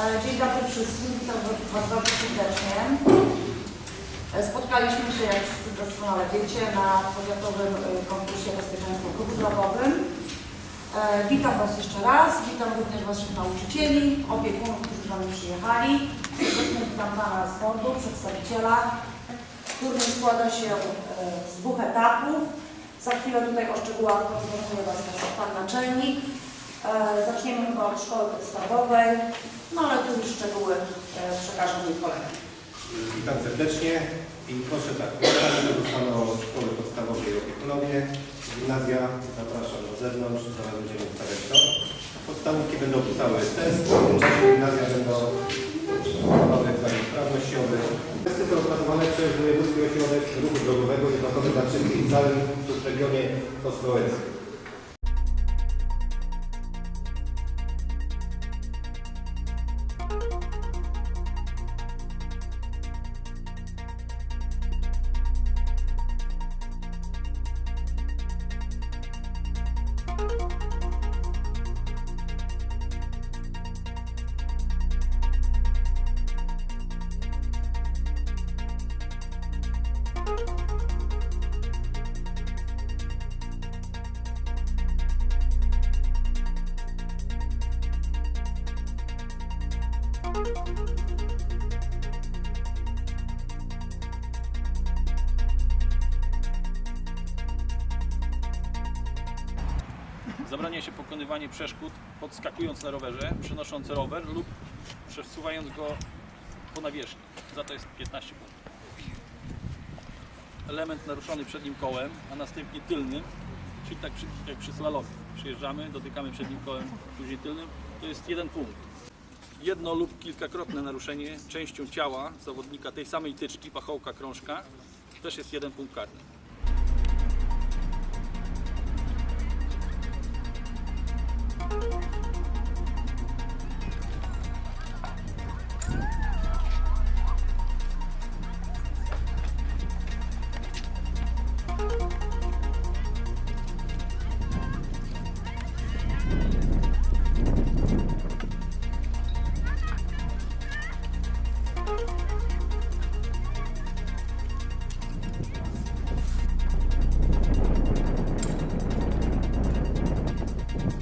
E, Dzień dobry wszystkim, witam Was bardzo serdecznie. E, Spotkaliśmy się, jak wszyscy doskonale wiecie, na powiatowym e, konkursie bezpieczeństwa ruchu drogowym. Witam Was jeszcze raz, witam również Waszych nauczycieli, opiekunów, którzy z Wami przyjechali. Witam Pana z Fondu, przedstawiciela. Turniej składa się z dwóch etapów. Za chwilę tutaj o szczegółach poinformuje Was Pan Naczelnik. E, Zaczniemy chyba od szkoły podstawowej, no ale tu już szczegóły e, przekażę mój kolega. Witam serdecznie i proszę tak, pytanie dostaną szkoły podstawowej i opiekunowie, gimnazja, zapraszam do zewnątrz, zaraz będziemy ustawiać to. Podstawówki będą pisały test, w tym czasie gimnazja będą pisały egzamin sprawnościowy. Testy są organizowane przez Wojewódzki Ośrodek Ruchu Drogowego Jednostkowy dla wszystkich w całym regionie ostrołęckim. Zabrania się pokonywanie przeszkód podskakując na rowerze, przenosząc rower lub przesuwając go po nawierzchni. Za to jest 15 punktów. Element naruszony przednim kołem, a następnie tylnym, czyli tak przy, jak przy slalomie. Przyjeżdżamy, dotykamy przednim kołem, później tylnym, to jest jeden punkt. Jedno lub kilkakrotne naruszenie częścią ciała zawodnika tej samej tyczki, pachołka, krążka, też jest jeden punkt karny.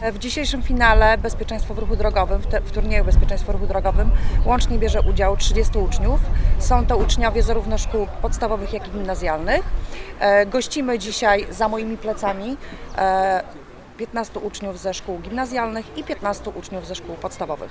W dzisiejszym finale Bezpieczeństwo w ruchu drogowym, w, te, w turnieju Bezpieczeństwo w ruchu drogowym łącznie bierze udział 30 uczniów. Są to uczniowie zarówno szkół podstawowych, jak i gimnazjalnych. E, gościmy dzisiaj za moimi plecami e, 15 uczniów ze szkół gimnazjalnych i 15 uczniów ze szkół podstawowych.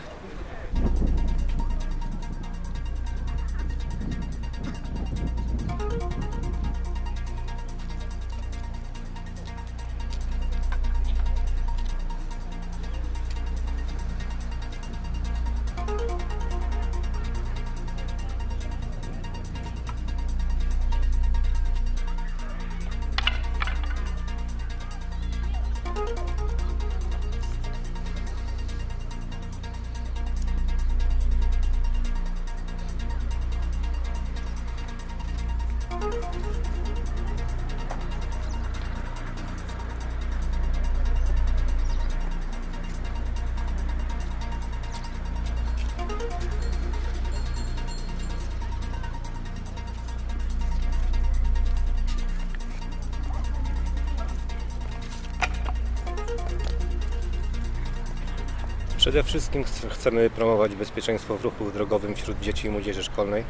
Przede wszystkim ch- chcemy promować bezpieczeństwo w ruchu drogowym wśród dzieci i młodzieży szkolnej.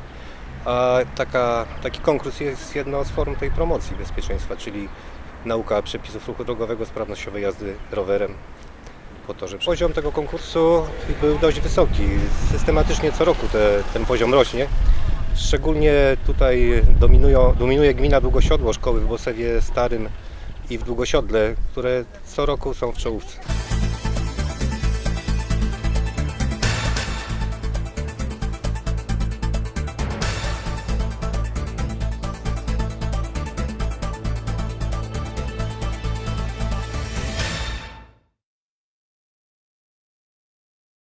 A taka, taki konkurs jest jedną z form tej promocji bezpieczeństwa, czyli nauka przepisów ruchu drogowego, sprawnościowej jazdy rowerem po torze. Poziom tego konkursu był dość wysoki. Systematycznie co roku te, ten poziom rośnie. Szczególnie tutaj dominują, dominuje gmina Długosiodło, szkoły w Bosewie Starym i w Długosiodle, które co roku są w czołówce.